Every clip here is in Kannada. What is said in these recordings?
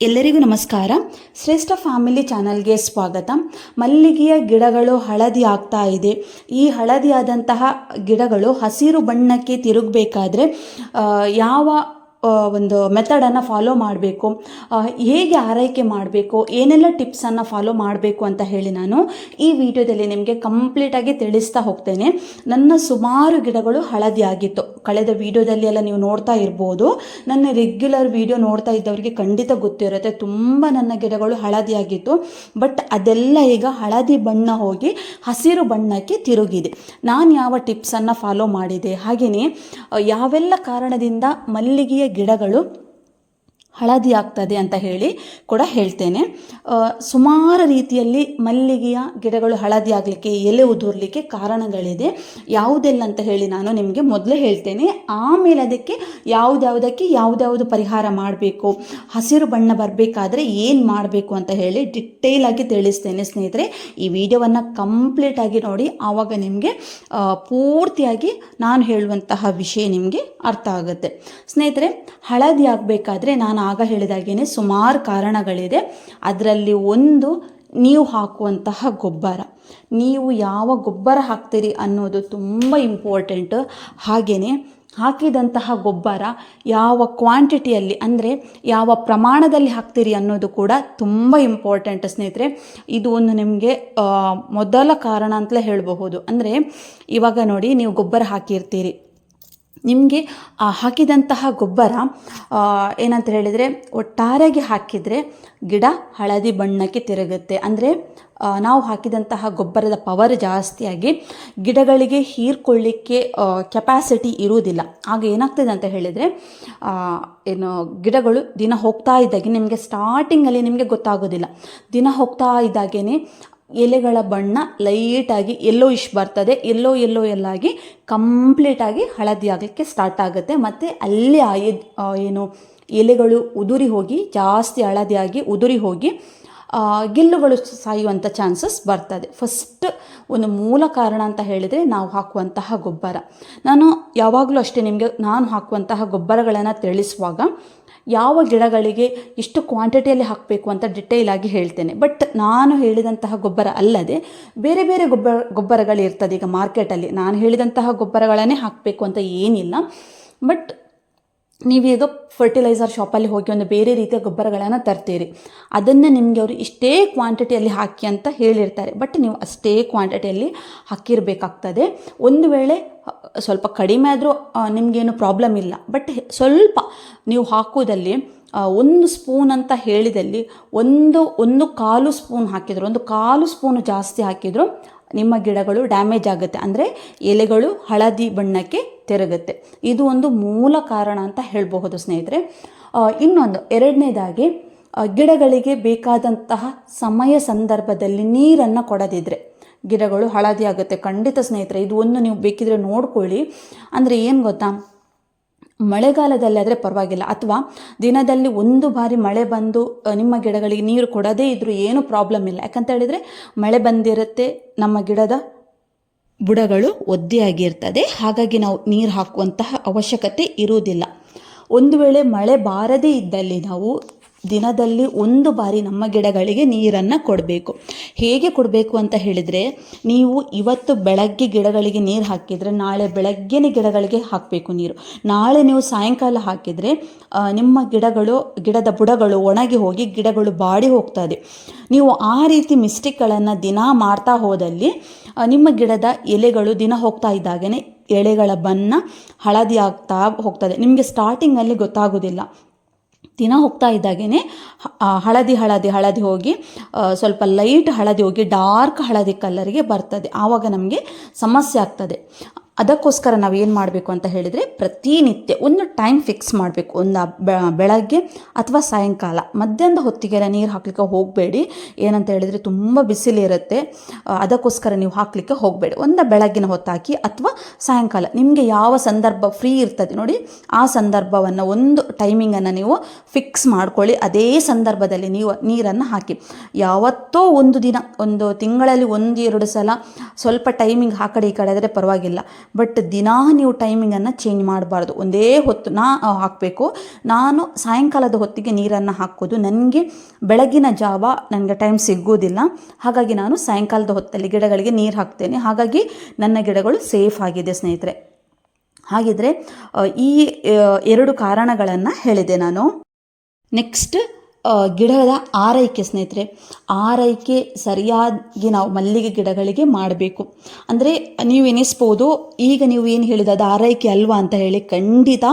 ಎಲ್ಲರಿಗೂ ನಮಸ್ಕಾರ. ಶ್ರೇಷ್ಠ ಫ್ಯಾಮಿಲಿ ಚಾನಲ್ಗೆ ಸ್ವಾಗತ. ಮಲ್ಲಿಗೆಯ ಗಿಡಗಳು ಹಳದಿ ಆಗ್ತಾ ಇದೆ. ಈ ಹಳದಿಯಾದಂತಹ ಗಿಡಗಳು ಹಸಿರು ಬಣ್ಣಕ್ಕೆ ತಿರುಗಬೇಕಾದ್ರೆ ಯಾವ ಒಂದು ಮೆಥಡನ್ನು ಫಾಲೋ ಮಾಡಬೇಕು. ಹೇಗೆ ಆರೈಕೆ ಮಾಡಬೇಕು, ಏನೆಲ್ಲ ಟಿಪ್ಸನ್ನು ಫಾಲೋ ಮಾಡಬೇಕು ಅಂತ ಹೇಳಿ ನಾನು ಈ ವಿಡಿಯೋದಲ್ಲಿ ನಿಮಗೆ ಕಂಪ್ಲೀಟಾಗಿ ತಿಳಿಸ್ತಾ ಹೋಗ್ತೇನೆ. ನನ್ನ ಸುಮಾರು ಗಿಡಗಳು ಹಳದಿ ಆಗಿತ್ತು. ಕಳೆದ ವಿಡಿಯೋದಲ್ಲಿ ಎಲ್ಲ ನೀವು ನೋಡ್ತಾ ಇರ್ಬೋದು. ನನ್ನ ರೆಗ್ಯುಲರ್ ವಿಡಿಯೋ ನೋಡ್ತಾ ಇದ್ದವರಿಗೆ ಖಂಡಿತ ಗೊತ್ತಿರುತ್ತೆ. ತುಂಬ ನನ್ನ ಗಿಡಗಳು ಹಳದಿ ಆಗಿತ್ತು. ಬಟ್ ಅದೆಲ್ಲ ಈಗ ಹಳದಿ ಬಣ್ಣ ಹೋಗಿ ಹಸಿರು ಬಣ್ಣಕ್ಕೆ ತಿರುಗಿದೆ. ನಾನು ಯಾವ ಟಿಪ್ಸನ್ನು ಫಾಲೋ ಮಾಡಿದೆ ಹಾಗೆಯೇ ಯಾವೆಲ್ಲ ಕಾರಣದಿಂದ ಮಲ್ಲಿಗೆಯ ಗಿಡಗಳು ಹಳದಿ ಆಗ್ತದೆ ಅಂತ ಹೇಳಿ ಕೂಡ ಹೇಳ್ತೇನೆ. ಸುಮಾರು ರೀತಿಯಲ್ಲಿ ಮಲ್ಲಿಗೆಯ ಗಿಡಗಳು ಹಳದಿ ಆಗಲಿಕ್ಕೆ, ಎಲೆ ಉದುರಲಿಕ್ಕೆ ಕಾರಣಗಳಿದೆ. ಯಾವುದೆಲ್ಲ ಅಂತ ಹೇಳಿ ನಾನು ನಿಮಗೆ ಮೊದಲೇ ಹೇಳ್ತೇನೆ. ಆಮೇಲೆ ಅದಕ್ಕೆ ಯಾವುದ್ಯಾವುದಕ್ಕೆ ಯಾವುದ್ಯಾವುದು ಪರಿಹಾರ ಮಾಡಬೇಕು, ಹಸಿರು ಬಣ್ಣ ಬರಬೇಕಾದ್ರೆ ಏನು ಮಾಡಬೇಕು ಅಂತ ಹೇಳಿ ಡಿಟೇಲ್ ಆಗಿ ತಿಳಿಸ್ತೇನೆ ಸ್ನೇಹಿತರೆ. ಈ ವಿಡಿಯೋವನ್ನು ಕಂಪ್ಲೀಟಾಗಿ ನೋಡಿ, ಆವಾಗ ನಿಮಗೆ ಪೂರ್ತಿಯಾಗಿ ನಾನು ಹೇಳುವಂತಹ ವಿಷಯ ನಿಮಗೆ ಅರ್ಥ ಆಗುತ್ತೆ. ಸ್ನೇಹಿತರೆ, ಹಳದಿ ಆಗಬೇಕಾದ್ರೆ ನಾನು ಆಗ ಹೇಳಿದಾಗೇನೆ ಸುಮಾರು ಕಾರಣಗಳಿದೆ. ಅದರಲ್ಲಿ ಒಂದು ನೀವು ಹಾಕುವಂತಹ ಗೊಬ್ಬರ. ನೀವು ಯಾವ ಗೊಬ್ಬರ ಹಾಕ್ತೀರಿ ಅನ್ನೋದು ತುಂಬ ಇಂಪಾರ್ಟೆಂಟ್ ಹಾಗೆಯೇ ಹಾಕಿದಂತಹ ಗೊಬ್ಬರ ಯಾವ ಕ್ವಾಂಟಿಟಿಯಲ್ಲಿ ಅಂದರೆ ಯಾವ ಪ್ರಮಾಣದಲ್ಲಿ ಹಾಕ್ತೀರಿ ಅನ್ನೋದು ಕೂಡ ತುಂಬ ಇಂಪಾರ್ಟೆಂಟ್ ಸ್ನೇಹಿತರೆ. ಇದು ಒಂದು ನಿಮಗೆ ಮೊದಲ ಕಾರಣ ಅಂತಲೇ ಹೇಳಬಹುದು. ಅಂದರೆ ಇವಾಗ ನೋಡಿ ನೀವು ಗೊಬ್ಬರ ಹಾಕಿರ್ತೀರಿ. ನಿಮಗೆ ಹಾಕಿದಂತಹ ಗೊಬ್ಬರ ಏನಂತ ಹೇಳಿದರೆ, ಒಟ್ಟಾರೆಯಾಗಿ ಹಾಕಿದರೆ ಗಿಡ ಹಳದಿ ಬಣ್ಣಕ್ಕೆ ತಿರುಗುತ್ತೆ. ಅಂದರೆ ನಾವು ಹಾಕಿದಂತಹ ಗೊಬ್ಬರದ ಪವರ್ ಜಾಸ್ತಿಯಾಗಿ ಗಿಡಗಳಿಗೆ ಹೀರ್ಕೊಳ್ಳಿಕ್ಕೆ ಕೆಪಾಸಿಟಿ ಇರುವುದಿಲ್ಲ. ಆಗ ಏನಾಗ್ತದೆ ಅಂತ ಹೇಳಿದರೆ ಏನು, ಗಿಡಗಳು ದಿನ ಹೋಗ್ತಾ ಇದ್ದಾಗೆ ನಿಮಗೆ ಸ್ಟಾರ್ಟಿಂಗಲ್ಲಿ ನಿಮಗೆ ಗೊತ್ತಾಗೋದಿಲ್ಲ. ದಿನ ಹೋಗ್ತಾ ಇದ್ದಾಗೇ ಎಲೆಗಳ ಬಣ್ಣ ಲೈಟಾಗಿ ಎಲ್ಲೋ ಇಶ್ ಬರ್ತದೆ. ಎಲ್ಲೋ ಎಲ್ಲೋ ಎಲ್ಲಾಗಿ ಕಂಪ್ಲೀಟಾಗಿ ಹಳದಿ ಆಗಲಿಕ್ಕೆ ಸ್ಟಾರ್ಟ್ ಆಗುತ್ತೆ. ಮತ್ತು ಅಲ್ಲಿ ಆ ಏನು ಎಲೆಗಳು ಉದುರಿ ಹೋಗಿ, ಜಾಸ್ತಿ ಹಳದಿಯಾಗಿ ಉದುರಿ ಹೋಗಿ ಗೆಲ್ಲುಗಳು ಸಾಯುವಂಥ ಚಾನ್ಸಸ್ ಬರ್ತದೆ. ಫಸ್ಟ್ ಒಂದು ಮೂಲ ಕಾರಣ ಅಂತ ಹೇಳಿದರೆ ನಾವು ಹಾಕುವಂತಹ ಗೊಬ್ಬರ. ನಾನು ಯಾವಾಗಲೂ ಅಷ್ಟೇ ನಿಮಗೆ, ನಾನು ಹಾಕುವಂತಹ ಗೊಬ್ಬರಗಳನ್ನು ತಿಳಿಸುವಾಗ ಯಾವ ಗಿಡಗಳಿಗೆ ಎಷ್ಟು ಕ್ವಾಂಟಿಟಿಯಲ್ಲಿ ಹಾಕಬೇಕು ಅಂತ ಡಿಟೇಲ್ ಆಗಿ ಹೇಳ್ತೇನೆ. ಬಟ್ ನಾನು ಹೇಳಿದಂತಹ ಗೊಬ್ಬರ ಅಲ್ಲದೆ ಬೇರೆ ಬೇರೆ ಗೊಬ್ಬರ, ಗೊಬ್ಬರಗಳಿರ್ತದೆ ಈಗ ಮಾರ್ಕೆಟಲ್ಲಿ ನಾನು ಹೇಳಿದಂತಹ ಗೊಬ್ಬರಗಳನ್ನೇ ಹಾಕಬೇಕು ಅಂತ ಏನಿಲ್ಲ. ಬಟ್ ನೀವೀಗ ಫರ್ಟಿಲೈಸರ್ ಶಾಪಲ್ಲಿ ಹೋಗಿ ಒಂದು ಬೇರೆ ರೀತಿಯ ಗೊಬ್ಬರಗಳನ್ನು ತರ್ತೀರಿ. ಅದನ್ನು ನಿಮಗೆ ಅವರು ಇಷ್ಟೇ ಕ್ವಾಂಟಿಟಿಯಲ್ಲಿ ಹಾಕಿ ಅಂತ ಹೇಳಿರ್ತಾರೆ. ಬಟ್ ನೀವು ಅಷ್ಟೇ ಕ್ವಾಂಟಿಟಿಯಲ್ಲಿ ಹಾಕಿರಬೇಕಾಗ್ತದೆ. ಒಂದು ವೇಳೆ ಸ್ವಲ್ಪ ಕಡಿಮೆ ಆದರೂ ನಿಮಗೇನು ಪ್ರಾಬ್ಲಮ್ ಇಲ್ಲ. ಬಟ್ ಸ್ವಲ್ಪ ನೀವು ಹಾಕೋದಲ್ಲಿ ಒಂದು ಸ್ಪೂನ್ ಅಂತ ಹೇಳಿದಲ್ಲಿ, ಒಂದು ಒಂದು ಕಾಲು ಸ್ಪೂನ್ ಹಾಕಿದ್ರು, ಒಂದು ಕಾಲು ಸ್ಪೂನು ಜಾಸ್ತಿ ಹಾಕಿದ್ರು ನಿಮ್ಮ ಗಿಡಗಳು ಡ್ಯಾಮೇಜ್ ಆಗುತ್ತೆ. ಅಂದರೆ ಎಲೆಗಳು ಹಳದಿ ಬಣ್ಣಕ್ಕೆ ತಿರುಗುತ್ತೆ. ಇದು ಒಂದು ಮೂಲ ಕಾರಣ ಅಂತ ಹೇಳಬಹುದು ಸ್ನೇಹಿತರೆ. ಇನ್ನೊಂದು, ಎರಡನೇದಾಗಿ ಗಿಡಗಳಿಗೆ ಬೇಕಾದಂತಹ ಸಮಯ ಸಂದರ್ಭದಲ್ಲಿ ನೀರನ್ನು ಕೊಡದಿದ್ರೆ ಗಿಡಗಳು ಹಳದಿ ಆಗುತ್ತೆ. ಖಂಡಿತ ಸ್ನೇಹಿತರೆ, ಇದು ಒಂದು ನೀವು ಬೇಕಿದ್ರೆ ನೋಡ್ಕೊಳ್ಳಿ. ಅಂದರೆ ಏನು ಗೊತ್ತಾ? ಮಳೆಗಾಲದಲ್ಲಿ ಆದರೆ ಪರವಾಗಿಲ್ಲ. ಅಥವಾ ದಿನದಲ್ಲಿ ಒಂದು ಬಾರಿ ಮಳೆ ಬಂದು ನಿಮ್ಮ ಗಿಡಗಳಿಗೆ ನೀರು ಕೊಡದೇ ಇದ್ದರೂ ಏನೂ ಪ್ರಾಬ್ಲಮ್ ಇಲ್ಲ. ಯಾಕಂತ ಹೇಳಿದರೆ ಮಳೆ ಬಂದಿರುತ್ತೆ, ನಮ್ಮ ಗಿಡದ ಬುಡಗಳು ಒದ್ದೆಯಾಗಿರ್ತದೆ ಹಾಗಾಗಿ ನಾವು ನೀರು ಹಾಕುವಂತಹ ಅವಶ್ಯಕತೆ ಇರುವುದಿಲ್ಲ. ಒಂದು ವೇಳೆ ಮಳೆ ಬಾರದೇ ಇದ್ದಲ್ಲಿ ನಾವು ದಿನದಲ್ಲಿ ಒಂದು ಬಾರಿ ನಮ್ಮ ಗಿಡಗಳಿಗೆ ನೀರನ್ನು ಕೊಡಬೇಕು. ಹೇಗೆ ಕೊಡಬೇಕು ಅಂತ ಹೇಳಿದರೆ, ನೀವು ಇವತ್ತು ಬೆಳಗ್ಗೆ ಗಿಡಗಳಿಗೆ ನೀರು ಹಾಕಿದರೆ ನಾಳೆ ಬೆಳಗ್ಗೆನೇ ಗಿಡಗಳಿಗೆ ಹಾಕಬೇಕು ನೀರು. ನಾಳೆ ನೀವು ಸಾಯಂಕಾಲ ಹಾಕಿದರೆ ನಿಮ್ಮ ಗಿಡಗಳು, ಗಿಡದ ಬುಡಗಳು ಒಣಗಿ ಹೋಗಿ ಗಿಡಗಳು ಬಾಡಿ ಹೋಗ್ತದೆ ನೀವು ಆ ರೀತಿ ಮಿಸ್ಟೇಕ್ಗಳನ್ನು ದಿನ ಮಾಡ್ತಾ ಹೋದಲ್ಲಿ ನಿಮ್ಮ ಗಿಡದ ಎಲೆಗಳು ದಿನ ಹೋಗ್ತಾ ಇದ್ದಾಗನೇ ಎಳೆಗಳ ಬಣ್ಣ ಹಳದಿ ಆಗ್ತಾ ಹೋಗ್ತದೆ ನಿಮಗೆ ಸ್ಟಾರ್ಟಿಂಗಲ್ಲಿ ಗೊತ್ತಾಗೋದಿಲ್ಲ. ದಿನ ಹೋಗ್ತಾ ಇದ್ದಾಗೇ ಹಳದಿ ಹಳದಿ ಹಳದಿ ಹೋಗಿ ಸ್ವಲ್ಪ ಲೈಟ್ ಹಳದಿ ಹೋಗಿ ಡಾರ್ಕ್ ಹಳದಿ ಕಲರಿಗೆ ಬರ್ತದೆ. ಆವಾಗ ನಮಗೆ ಸಮಸ್ಯೆ ಆಗ್ತದೆ. ಅದಕ್ಕೋಸ್ಕರ ನಾವು ಏನು ಮಾಡಬೇಕು ಅಂತ ಹೇಳಿದರೆ ಪ್ರತಿನಿತ್ಯ ಒಂದು ಟೈಮ್ ಫಿಕ್ಸ್ ಮಾಡಬೇಕು. ಒಂದು ಬೆಳಗ್ಗೆ ಅಥವಾ ಸಾಯಂಕಾಲ. ಮಧ್ಯಾಹ್ನದ ಹೊತ್ತಿಗೆಲ್ಲ ನೀರು ಹಾಕ್ಲಿಕ್ಕೆ ಹೋಗಬೇಡಿ. ಏನಂತ ಹೇಳಿದರೆ ತುಂಬ ಬಿಸಿಲಿರುತ್ತೆ. ಅದಕ್ಕೋಸ್ಕರ ನೀವು ಹಾಕಲಿಕ್ಕೆ ಹೋಗಬೇಡಿ. ಒಂದು ಬೆಳಗ್ಗಿನ ಹೊತ್ತಾಕಿ ಅಥವಾ ಸಾಯಂಕಾಲ. ನಿಮಗೆ ಯಾವ ಸಂದರ್ಭ ಫ್ರೀ ಇರ್ತದೆ ನೋಡಿ, ಆ ಸಂದರ್ಭವನ್ನು ಒಂದು ಟೈಮಿಂಗನ್ನು ನೀವು ಫಿಕ್ಸ್ ಮಾಡ್ಕೊಳ್ಳಿ. ಅದೇ ಸಂದರ್ಭದಲ್ಲಿ ನೀವು ನೀರನ್ನು ಹಾಕಿ. ಯಾವತ್ತೋ ಒಂದು ದಿನ, ಒಂದು ತಿಂಗಳಲ್ಲಿ ಒಂದು, ಎರಡು ಸಲ ಸ್ವಲ್ಪ ಟೈಮಿಂಗ್ ಆ ಕಡೆ ಈ ಕಡೆ ಆದರೆ ಪರವಾಗಿಲ್ಲ. ಬಟ್ ದಿನಾ ನೀವು ಟೈಮಿಂಗನ್ನು ಚೇಂಜ್ ಮಾಡಬಾರ್ದು. ಒಂದೇ ಹೊತ್ತು ನಾ ಹಾಕಬೇಕು. ನಾನು ಸಾಯಂಕಾಲದ ಹೊತ್ತಿಗೆ ನೀರನ್ನು ಹಾಕೋದು. ನನಗೆ ಬೆಳಗಿನ ಜಾವ ನನಗೆ ಟೈಮ್ ಸಿಗೋದಿಲ್ಲ. ಹಾಗಾಗಿ ನಾನು ಸಾಯಂಕಾಲದ ಹೊತ್ತಲ್ಲಿ ಗಿಡಗಳಿಗೆ ನೀರು ಹಾಕ್ತೇನೆ. ಹಾಗಾಗಿ ನನ್ನ ಗಿಡಗಳು ಸೇಫ್ ಆಗಿದೆ ಸ್ನೇಹಿತರೆ. ಹಾಗಿದ್ರೆ ಈ ಎರಡು ಕಾರಣಗಳನ್ನು ಹೇಳಿದೆ ನಾನು. ನೆಕ್ಸ್ಟ್ ಗಿಡದ ಆರೈಕೆ ಸ್ನೇಹಿತರೆ, ಆರೈಕೆ ಸರಿಯಾಗಿ ನಾವು ಮಲ್ಲಿಗೆ ಗಿಡಗಳಿಗೆ ಮಾಡಬೇಕು. ಅಂದರೆ ನೀವು ಎನಿಸ್ಬೋದು ಈಗ ನೀವು ಏನು ಹೇಳಿದ ಅದು ಆರೈಕೆ ಅಲ್ವಾ ಅಂತ ಹೇಳಿ ಖಂಡಿತ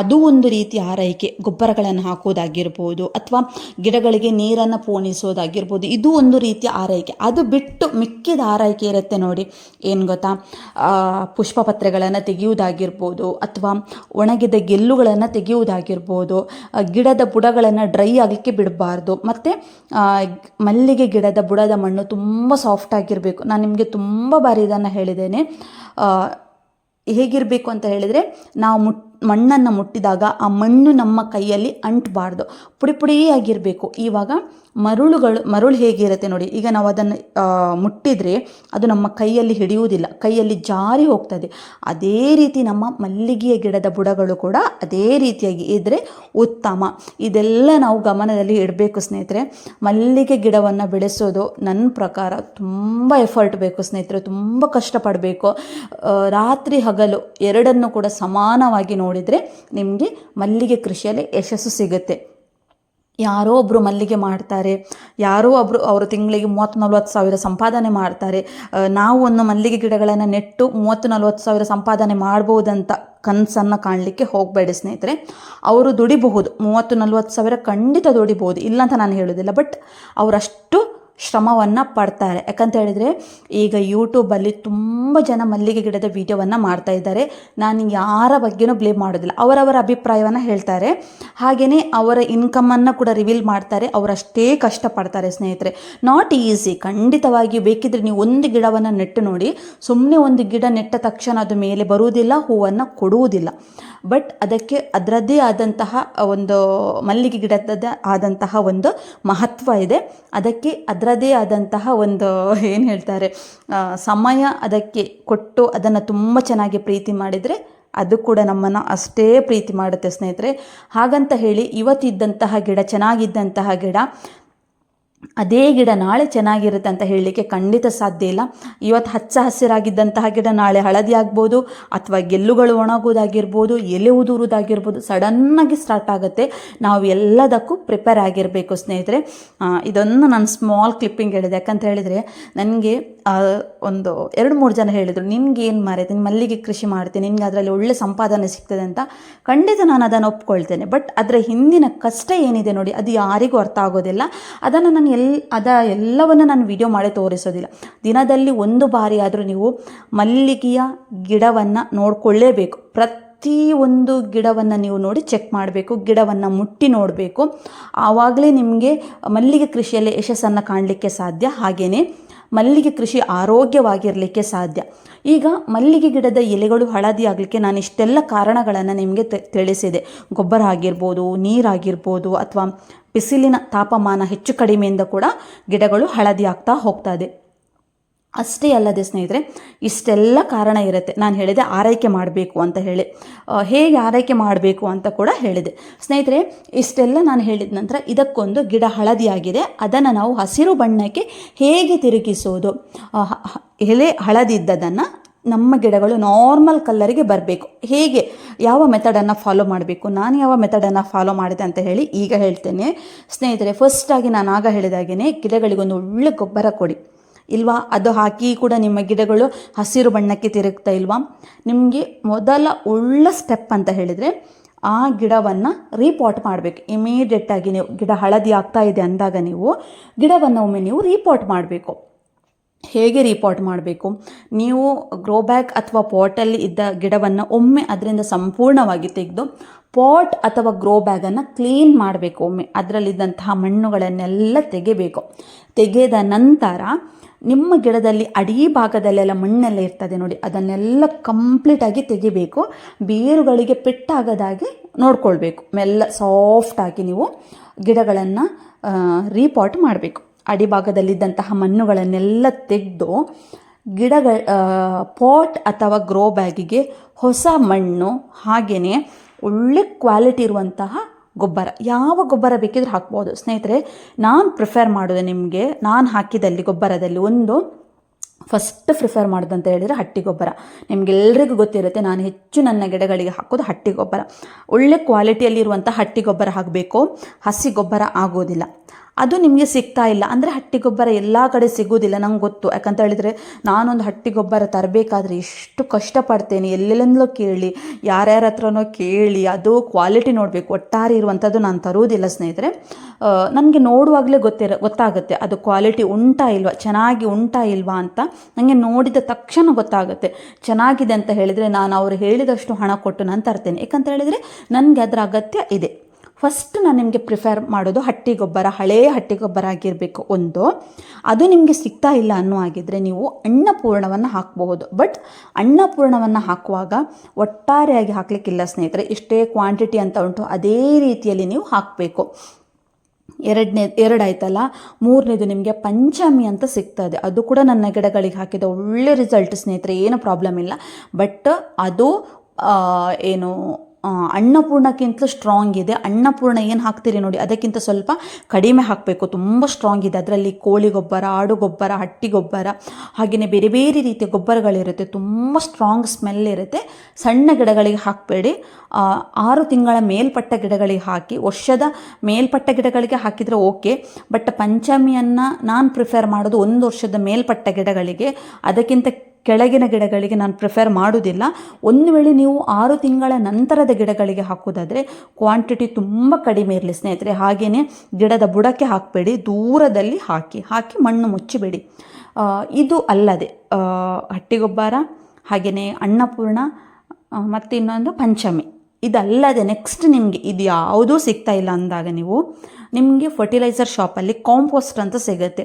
ಅದು ಒಂದು ರೀತಿ ಆರೈಕೆ, ಗೊಬ್ಬರಗಳನ್ನು ಹಾಕೋದಾಗಿರ್ಬೋದು ಅಥವಾ ಗಿಡಗಳಿಗೆ ನೀರನ್ನು ಪೋಣಿಸೋದಾಗಿರ್ಬೋದು, ಇದು ಒಂದು ರೀತಿಯ ಆರೈಕೆ. ಅದು ಬಿಟ್ಟು ಮಿಕ್ಕಿದ ಆರೈಕೆ ಇರುತ್ತೆ ನೋಡಿ, ಏನು ಗೊತ್ತಾ? ಪುಷ್ಪ ಪುಷ್ಪಪತ್ರೆಗಳನ್ನು ತೆಗೆಯುವುದಾಗಿರ್ಬೋದು ಅಥವಾ ಒಣಗಿದ ಗೆಲ್ಲುಗಳನ್ನು ತೆಗೆಯುವುದಾಗಿರ್ಬೋದು ಗಿಡದ ಬುಡಗಳನ್ನು ಡ್ರೈ ಆಗಲಿಕ್ಕೆ ಬಿಡಬಾರ್ದು. ಮತ್ತು ಮಲ್ಲಿಗೆ ಗಿಡದ ಬುಡದ ಮಣ್ಣು ತುಂಬ ಸಾಫ್ಟ್ ಆಗಿರಬೇಕು. ನಾನು ನಿಮಗೆ ತುಂಬ ಬಾರಿ ಇದನ್ನು ಹೇಳಿದ್ದೇನೆ. ಹೇಗಿರಬೇಕು ಅಂತ ಹೇಳಿದರೆ, ನಾವು ಮುಟ್ ಮಣ್ಣನ್ನು ಮುಟ್ಟಿದಾಗ ಆ ಮಣ್ಣು ನಮ್ಮ ಕೈಯಲ್ಲಿ ಅಂಟಬಾರ್ದು. ಪುಡಿ ಪುಡಿಯಾಗಿರಬೇಕು. ಇವಾಗ ಮರುಳುಗಳು, ಮರುಳು ಹೇಗಿರುತ್ತೆ ನೋಡಿ, ಈಗ ನಾವು ಅದನ್ನು ಮುಟ್ಟಿದರೆ ಅದು ನಮ್ಮ ಕೈಯಲ್ಲಿ ಹಿಡಿಯುವುದಿಲ್ಲ. ಕೈಯಲ್ಲಿ ಜಾರಿ ಹೋಗ್ತದೆ. ಅದೇ ರೀತಿ ನಮ್ಮ ಮಲ್ಲಿಗೆಯ ಗಿಡದ ಬುಡಗಳು ಕೂಡ ಅದೇ ರೀತಿಯಾಗಿ ಇದ್ದರೆ ಉತ್ತಮ. ಇದೆಲ್ಲ ನಾವು ಗಮನದಲ್ಲಿ ಇಡಬೇಕು ಸ್ನೇಹಿತರೆ. ಮಲ್ಲಿಗೆ ಗಿಡವನ್ನು ಬೆಳೆಸೋದು ನನ್ನ ಪ್ರಕಾರ ತುಂಬ ಎಫರ್ಟ್ ಬೇಕು ಸ್ನೇಹಿತರೆ. ತುಂಬ ಕಷ್ಟಪಡಬೇಕು. ರಾತ್ರಿ ಹಗಲು ಎರಡನ್ನು ಕೂಡ ಸಮಾನವಾಗಿ ನೋಡಿದರೆ ನಿಮಗೆ ಮಲ್ಲಿಗೆ ಕೃಷಿಯಲ್ಲಿ ಯಶಸ್ಸು ಸಿಗುತ್ತೆ. ಯಾರೋ ಒಬ್ಬರು ಮಲ್ಲಿಗೆ ಮಾಡ್ತಾರೆ, ಯಾರೋ ಒಬ್ಬರು ಅವರು ತಿಂಗಳಿಗೆ ಮೂವತ್ತು ನಲ್ವತ್ತು ಸಾವಿರ ಸಂಪಾದನೆ ಮಾಡ್ತಾರೆ ನಾವು ಒಂದು ಮಲ್ಲಿಗೆ ಗಿಡಗಳನ್ನು ನೆಟ್ಟು ಮೂವತ್ತು ನಲ್ವತ್ತು ಸಾವಿರ ಸಂಪಾದನೆ ಮಾಡ್ಬೋದಂತ ಕನಸನ್ನು ಕಾಣಲಿಕ್ಕೆ ಹೋಗಬೇಡಿ ಸ್ನೇಹಿತರೆ. ಅವರು ದುಡಿಬಹುದು ಮೂವತ್ತು ನಲ್ವತ್ತು ಸಾವಿರ ಖಂಡಿತ ದುಡಿಬಹುದು, ಇಲ್ಲ ಅಂತ ನಾನು ಹೇಳೋದಿಲ್ಲ, ಬಟ್ ಅವರಷ್ಟು ಶ್ರಮವನ್ನು ಪಡ್ತಾರೆ. ಯಾಕಂತ ಹೇಳಿದರೆ ಈಗ ಯೂಟ್ಯೂಬಲ್ಲಿ ತುಂಬ ಜನ ಮಲ್ಲಿಗೆ ಗಿಡದ ವೀಡಿಯೋವನ್ನು ಮಾಡ್ತಾ ಇದ್ದಾರೆ. ನಾನು ಯಾರ ಬಗ್ಗೆನೂ ಬ್ಲೇಮ್ ಮಾಡೋದಿಲ್ಲ. ಅವರವರ ಅಭಿಪ್ರಾಯವನ್ನು ಹೇಳ್ತಾರೆ. ಹಾಗೆಯೇ ಅವರ ಇನ್ಕಮನ್ನು ಕೂಡ ರಿವೀಲ್ ಮಾಡ್ತಾರೆ. ಅವರಷ್ಟೇ ಕಷ್ಟಪಡ್ತಾರೆ ಸ್ನೇಹಿತರೆ. ನಾಟ್ ಈಸಿ ಖಂಡಿತವಾಗಿ ಬೇಕಿದ್ರೆ ನೀವು ಒಂದು ಗಿಡವನ್ನು ನೆಟ್ಟು ನೋಡಿ. ಸುಮ್ಮನೆ ಒಂದು ಗಿಡ ನೆಟ್ಟ ತಕ್ಷಣ ಅದು ಮೇಲೆ ಬರುವುದಿಲ್ಲ, ಹೂವನ್ನು ಕೊಡುವುದಿಲ್ಲ. ಬಟ್ ಅದಕ್ಕೆ ಅದರದ್ದೇ ಆದಂತಹ ಒಂದು ಮಲ್ಲಿಗೆ ಗಿಡದ ಆದಂತಹ ಒಂದು ಮಹತ್ವ ಇದೆ. ಅದಕ್ಕೆ ಅದರದ್ದೇ ಆದಂತಹ ಒಂದು, ಏನು ಹೇಳ್ತಾರೆ ಸಮಯ ಅದಕ್ಕೆ ಕೊಟ್ಟು ಅದನ್ನು ತುಂಬ ಚೆನ್ನಾಗಿ ಪ್ರೀತಿ ಮಾಡಿದರೆ ಅದು ಕೂಡ ನಮ್ಮನ್ನು ಅಷ್ಟೇ ಪ್ರೀತಿ ಮಾಡುತ್ತೆ ಸ್ನೇಹಿತರೆ. ಹಾಗಂತ ಹೇಳಿ ಇವತ್ತಿದ್ದಂತಹ ಗಿಡ, ಚೆನ್ನಾಗಿದ್ದಂತಹ ಗಿಡ ಅದೇ ಗಿಡ ನಾಳೆ ಚೆನ್ನಾಗಿರುತ್ತೆ ಅಂತ ಹೇಳಲಿಕ್ಕೆ ಖಂಡಿತ ಸಾಧ್ಯ ಇಲ್ಲ. ಇವತ್ತು ಹಚ್ಚ ಹಸಿರಾಗಿದ್ದಂತಹ ಗಿಡ ನಾಳೆ ಹಳದಿ ಆಗ್ಬೋದು, ಅಥವಾ ಗೆಲ್ಲುಗಳು ಒಣಗೋದಾಗಿರ್ಬೋದು ಎಲೆ ಉದುರುವುದಾಗಿರ್ಬೋದು, ಸಡನ್ನಾಗಿ ಸ್ಟಾರ್ಟ್ ಆಗುತ್ತೆ. ನಾವು ಎಲ್ಲದಕ್ಕೂ ಪ್ರಿಪೇರ್ ಆಗಿರಬೇಕು ಸ್ನೇಹಿತರೆ. ಇದೊಂದು ನಾನು ಸ್ಮಾಲ್ ಕ್ಲಿಪ್ಪಿಂಗ್ ಹೇಳಿದೆ. ಯಾಕಂತ ಹೇಳಿದರೆ, ನನಗೆ ಒಂದು ಎರಡು ಮೂರು ಜನ ಹೇಳಿದರು, ನಿನ್ಗೆ ಏನು ಮಾರೈತೆ? ನೀನು ಮಲ್ಲಿಗೆ ಕೃಷಿ ಮಾಡ್ತೀನಿ ನಿಮಗೆ ಅದರಲ್ಲಿ ಒಳ್ಳೆ ಸಂಪಾದನೆ ಸಿಗ್ತದೆ ಅಂತ. ಖಂಡಿತ ನಾನು ಅದನ್ನು ಒಪ್ಕೊಳ್ತೇನೆ. ಬಟ್ ಅದರ ಹಿಂದಿನ ಕಷ್ಟ ಏನಿದೆ ನೋಡಿ, ಅದು ಯಾರಿಗೂ ಅರ್ಥ ಆಗೋದಿಲ್ಲ. ಅದನ್ನು ನಾನು ಎಲ್, ಅದ ಎಲ್ಲವನ್ನು ನಾನು ವಿಡಿಯೋ ಮಾಡಿ ತೋರಿಸೋದಿಲ್ಲ. ದಿನದಲ್ಲಿ ಒಂದು ಬಾರಿ ಆದರೂ ನೀವು ಮಲ್ಲಿಗೆಯ ಗಿಡವನ್ನು ನೋಡಿಕೊಳ್ಳೇಬೇಕು. ಪ್ರತಿ ಒಂದು ಗಿಡವನ್ನು ನೀವು ನೋಡಿ ಚೆಕ್ ಮಾಡಬೇಕು. ಗಿಡವನ್ನು ಮುಟ್ಟಿ ನೋಡಬೇಕು. ಆವಾಗಲೇ ನಿಮಗೆ ಮಲ್ಲಿಗೆ ಕೃಷಿಯಲ್ಲಿ ಯಶಸ್ಸನ್ನು ಕಾಣಲಿಕ್ಕೆ ಸಾಧ್ಯ. ಹಾಗೆಯೇ ಮಲ್ಲಿಗೆ ಕೃಷಿ ಆರೋಗ್ಯವಾಗಿರಲಿಕ್ಕೆ ಸಾಧ್ಯ. ಈಗ ಮಲ್ಲಿಗೆ ಗಿಡದ ಎಲೆಗಳು ಹಳದಿ ಆಗಲಿಕ್ಕೆ ನಾನು ಇಷ್ಟೆಲ್ಲ ಕಾರಣಗಳನ್ನು ನಿಮಗೆ ತಿಳಿಸಿದೆ. ಗೊಬ್ಬರ ಆಗಿರ್ಬೋದು, ನೀರಾಗಿರ್ಬೋದು, ಅಥವಾ ಬಿಸಿಲಿನ ತಾಪಮಾನ ಹೆಚ್ಚು ಕಡಿಮೆಯಿಂದ ಕೂಡ ಗಿಡಗಳು ಹಳದಿ ಆಗ್ತಾ ಹೋಗ್ತಾ ಇದೆ. ಅಷ್ಟೇ ಅಲ್ಲದೆ ಸ್ನೇಹಿತರೆ, ಇಷ್ಟೆಲ್ಲ ಕಾರಣ ಇರುತ್ತೆ. ನಾನು ಹೇಳಿದೆ ಆರೈಕೆ ಮಾಡಬೇಕು ಅಂತ ಹೇಳಿ. ಹೇಗೆ ಆರೈಕೆ ಮಾಡಬೇಕು ಅಂತ ಕೂಡ ಹೇಳಿದೆ. ಸ್ನೇಹಿತರೆ, ಇಷ್ಟೆಲ್ಲ ನಾನು ಹೇಳಿದ ನಂತರ ಇದಕ್ಕೊಂದು ಗಿಡ ಹಳದಿಯಾಗಿದೆ. ಅದನ್ನು ನಾವು ಹಸಿರು ಬಣ್ಣಕ್ಕೆ ಹೇಗೆ ತಿರುಗಿಸೋದು? ಎಲೆ ಹಳದಿದ್ದದನ್ನು ನಮ್ಮ ಗಿಡಗಳು ನಾರ್ಮಲ್ ಕಲ್ಲರಿಗೆ ಬರಬೇಕು. ಹೇಗೆ? ಯಾವ ಮೆಥಡನ್ನು ಫಾಲೋ ಮಾಡಬೇಕು? ನಾನು ಯಾವ ಮೆಥಡನ್ನು ಫಾಲೋ ಮಾಡಿದೆ ಅಂತ ಹೇಳಿ ಈಗ ಹೇಳ್ತೇನೆ. ಸ್ನೇಹಿತರೆ ಫಸ್ಟಾಗಿ ನಾನು ಆಗ ಹೇಳಿದಾಗೇ ಗಿಡಗಳಿಗೊಂದು ಒಳ್ಳೆ ಗೊಬ್ಬರ ಕೊಡಿ. ಇಲ್ವಾ? ಅದು ಹಾಕಿ ಕೂಡ ನಿಮ್ಮ ಗಿಡಗಳು ಹಸಿರು ಬಣ್ಣಕ್ಕೆ ತಿರುಗ್ತಾ ಇಲ್ವಾ? ನಿಮಗೆ ಮೊದಲ ಒಳ್ಳೆ ಸ್ಟೆಪ್ ಅಂತ ಹೇಳಿದರೆ ಆ ಗಿಡವನ್ನು ರೀಪಾಟ್ ಮಾಡಬೇಕು. ಇಮಿಡಿಯೇಟಾಗಿ ನೀವು ಗಿಡ ಹಳದಿ ಆಗ್ತಾ ಇದೆ ಅಂದಾಗ ನೀವು ಗಿಡವನ್ನು ಒಮ್ಮೆ ನೀವು ರೀಪಾಟ್ ಮಾಡಬೇಕು. ಹೇಗೆ ರಿಪೋರ್ಟ್ ಮಾಡಬೇಕು? ನೀವು ಗ್ರೋ ಬ್ಯಾಗ್ ಅಥವಾ ಪಾಟಲ್ಲಿ ಇದ್ದ ಗಿಡವನ್ನು ಒಮ್ಮೆ ಅದರಿಂದ ಸಂಪೂರ್ಣವಾಗಿ ತೆಗೆದು ಪಾಟ್ ಅಥವಾ ಗ್ರೋ ಬ್ಯಾಗನ್ನು ಕ್ಲೀನ್ ಮಾಡಬೇಕು ಒಮ್ಮೆ. ಅದರಲ್ಲಿದ್ದಂತಹ ಮಣ್ಣುಗಳನ್ನೆಲ್ಲ ತೆಗೆಬೇಕು. ತೆಗೆದ ನಂತರ ನಿಮ್ಮ ಗಿಡದಲ್ಲಿ ಅಡಿ ಭಾಗದಲ್ಲೆಲ್ಲ ಮಣ್ಣೆಲ್ಲ ಇರ್ತದೆ ನೋಡಿ, ಅದನ್ನೆಲ್ಲ ಕಂಪ್ಲೀಟಾಗಿ ತೆಗಿಬೇಕು. ಬೇರುಗಳಿಗೆ ಪೆಟ್ಟಾಗದಾಗೆ ನೋಡ್ಕೊಳ್ಬೇಕು. ಮೆಲ್ಲ ಸಾಫ್ಟಾಗಿ ನೀವು ಗಿಡಗಳನ್ನು ರೀಪಾಟ್ ಮಾಡಬೇಕು. ಅಡಿಭಾಗದಲ್ಲಿದ್ದಂತಹ ಮಣ್ಣುಗಳನ್ನೆಲ್ಲ ತೆಗೆದು ಗಿಡಗಳ ಪಾಟ್ ಅಥವಾ ಗ್ರೋ ಬ್ಯಾಗಿಗೆ ಹೊಸ ಮಣ್ಣು ಹಾಗೆಯೇ ಒಳ್ಳೆ ಕ್ವಾಲಿಟಿ ಇರುವಂತಹ ಗೊಬ್ಬರ. ಯಾವ ಗೊಬ್ಬರ ಬೇಕಿದ್ರೂ ಹಾಕ್ಬೋದು. ಸ್ನೇಹಿತರೆ, ನಾನು ಪ್ರಿಫರ್ ಮಾಡೋದು ನಿಮಗೆ, ನಾನು ಹಾಕಿದಲ್ಲಿ ಗೊಬ್ಬರದಲ್ಲಿ ಒಂದು ಫಸ್ಟ್ ಪ್ರಿಫರ್ ಅಂತ ಹೇಳಿದರೆ ಹಟ್ಟಿ ಗೊಬ್ಬರ. ನಿಮಗೆಲ್ಲರಿಗೂ ಗೊತ್ತಿರುತ್ತೆ, ನಾನು ಹೆಚ್ಚು ನನ್ನ ಗಿಡಗಳಿಗೆ ಹಾಕೋದು ಹಟ್ಟಿ ಗೊಬ್ಬರ. ಒಳ್ಳೆ ಕ್ವಾಲಿಟಿಯಲ್ಲಿರುವಂಥ ಹಟ್ಟಿ ಗೊಬ್ಬರ ಹಾಕಬೇಕು. ಹಸಿ ಗೊಬ್ಬರ ಆಗೋದಿಲ್ಲ. ಅದು ನಿಮಗೆ ಸಿಗ್ತಾ ಇಲ್ಲ. ಅಂದರೆ ಹಟ್ಟಿ ಗೊಬ್ಬರ ಎಲ್ಲ ಕಡೆ ಸಿಗೋದಿಲ್ಲ ನಂಗೆ ಗೊತ್ತು. ಯಾಕಂತ ಹೇಳಿದರೆ ನಾನೊಂದು ಹಟ್ಟಿ ಗೊಬ್ಬರ ತರಬೇಕಾದ್ರೆ ಎಷ್ಟು ಕಷ್ಟಪಡ್ತೇನೆ. ಎಲ್ಲೆಲ್ಲಿಂದಲೋ ಕೇಳಿ, ಯಾರ್ಯಾರ ಹತ್ರನೋ ಕೇಳಿ, ಅದು ಕ್ವಾಲಿಟಿ ನೋಡಬೇಕು. ಒಟ್ಟಾರೆ ಇರುವಂಥದ್ದು ನಾನು ತರುವುದಿಲ್ಲ ಸ್ನೇಹಿತರೆ. ನನಗೆ ನೋಡುವಾಗಲೇ ಗೊತ್ತಿರ, ಗೊತ್ತಾಗುತ್ತೆ. ಅದು ಕ್ವಾಲಿಟಿ ಉಂಟಾ ಇಲ್ವಾ, ಚೆನ್ನಾಗಿ ಉಂಟಾ ಇಲ್ವಾ ಅಂತ ನನಗೆ ನೋಡಿದ ತಕ್ಷಣ ಗೊತ್ತಾಗುತ್ತೆ. ಚೆನ್ನಾಗಿದೆ ಅಂತ ಹೇಳಿದರೆ ನಾನು ಅವರು ಹೇಳಿದಷ್ಟು ಹಣ ಕೊಟ್ಟು ನಾನು ತರ್ತೇನೆ. ಯಾಕಂತ ಹೇಳಿದರೆ ನನಗೆ ಅದರ ಅಗತ್ಯ ಇದೆ. ಫಸ್ಟ್ ನಾನು ನಿಮಗೆ ಪ್ರಿಫರ್ ಮಾಡೋದು ಹಟ್ಟಿ ಗೊಬ್ಬರ ಹಳೆಯ ಹಟ್ಟಿ ಗೊಬ್ಬರ ಆಗಿರಬೇಕು ಒಂದು. ಅದು ನಿಮಗೆ ಸಿಗ್ತಾ ಇಲ್ಲ ಅನ್ನೋ ಆಗಿದ್ದರೆ ನೀವು ಅನ್ನಪೂರ್ಣವನ್ನು ಹಾಕಬಹುದು. ಬಟ್ ಅನ್ನಪೂರ್ಣವನ್ನು ಹಾಕುವಾಗ ಒಟ್ಟಾರೆಯಾಗಿ ಹಾಕಲಿಕ್ಕಿಲ್ಲ ಸ್ನೇಹಿತರೆ ಇಷ್ಟೇ ಕ್ವಾಂಟಿಟಿ ಅಂತ ಉಂಟು ಅದೇ ರೀತಿಯಲ್ಲಿ ನೀವು ಹಾಕಬೇಕು. ಎರಡನೇ, ಎರಡಾಯ್ತಲ್ಲ, ಮೂರನೇದು ನಿಮಗೆ ಪಂಚಮಿ ಅಂತ ಸಿಗ್ತದೆ. ಅದು ಕೂಡ ನನ್ನ ಗಿಡಗಳಿಗೆ ಹಾಕಿದ ಒಳ್ಳೆ ರಿಸಲ್ಟ್ ಸ್ನೇಹಿತರೆ, ಏನು ಪ್ರಾಬ್ಲಮ್ ಇಲ್ಲ. ಬಟ್ ಅದು ಏನು ಅನ್ನಪೂರ್ಣಕ್ಕಿಂತಲೂ ಸ್ಟ್ರಾಂಗ್ ಇದೆ. ಅನ್ನಪೂರ್ಣ ಏನು ಹಾಕ್ತೀರಿ ನೋಡಿ, ಅದಕ್ಕಿಂತ ಸ್ವಲ್ಪ ಕಡಿಮೆ ಹಾಕಬೇಕು. ತುಂಬ ಸ್ಟ್ರಾಂಗ್ ಇದೆ. ಅದರಲ್ಲಿ ಕೋಳಿ ಗೊಬ್ಬರ, ಆಡು ಗೊಬ್ಬರ, ಹಟ್ಟಿ ಗೊಬ್ಬರ ಹಾಗೆಯೇ ಬೇರೆ ಬೇರೆ ರೀತಿಯ ಗೊಬ್ಬರಗಳಿರುತ್ತೆ. ತುಂಬ ಸ್ಟ್ರಾಂಗ್ ಸ್ಮೆಲ್ ಇರುತ್ತೆ. ಸಣ್ಣ ಗಿಡಗಳಿಗೆ ಹಾಕಬೇಡಿ. ಆರು ತಿಂಗಳ ಮೇಲ್ಪಟ್ಟ ಗಿಡಗಳಿಗೆ ಹಾಕಿ, ವರ್ಷದ ಮೇಲ್ಪಟ್ಟ ಗಿಡಗಳಿಗೆ ಹಾಕಿದರೆ ಓಕೆ ಬಟ್ ಪಂಚಮಿಯನ್ನು ನಾನು ಪ್ರಿಫರ್ ಮಾಡೋದು ಒಂದು ವರ್ಷದ ಮೇಲ್ಪಟ್ಟ ಗಿಡಗಳಿಗೆ. ಅದಕ್ಕಿಂತ ಕೆಳಗಿನ ಗಿಡಗಳಿಗೆ ನಾನು ಪ್ರಿಫರ್ ಮಾಡೋದಿಲ್ಲ ಒಂದು ವೇಳೆ ನೀವು ಆರು ತಿಂಗಳ ನಂತರದ ಗಿಡಗಳಿಗೆ ಹಾಕೋದಾದರೆ ಕ್ವಾಂಟಿಟಿ ತುಂಬ ಕಡಿಮೆ ಇರಲಿ ಸ್ನೇಹಿತರೆ. ಹಾಗೆಯೇ ಗಿಡದ ಬುಡಕ್ಕೆ ಹಾಕಬೇಡಿ, ದೂರದಲ್ಲಿ ಹಾಕಿ ಹಾಕಿ ಮಣ್ಣು ಮುಚ್ಚಿಬೇಡಿ. ಇದು ಅಲ್ಲದೆ ಹಟ್ಟಿಗೊಬ್ಬರ ಹಾಗೆಯೇ ಅನ್ನಪೂರ್ಣ ಮತ್ತು ಇನ್ನೊಂದು ಪಂಚಮಿ. ಇದಲ್ಲದೆ ನೆಕ್ಸ್ಟ್ ನಿಮಗೆ ಇದು ಯಾವುದೂ ಸಿಗ್ತಾ ಇಲ್ಲ ಅಂದಾಗ ನೀವು ನಿಮಗೆ ಫರ್ಟಿಲೈಸರ್ ಶಾಪಲ್ಲಿ ಕಾಂಪೋಸ್ಟ್ ಅಂತ ಸಿಗುತ್ತೆ.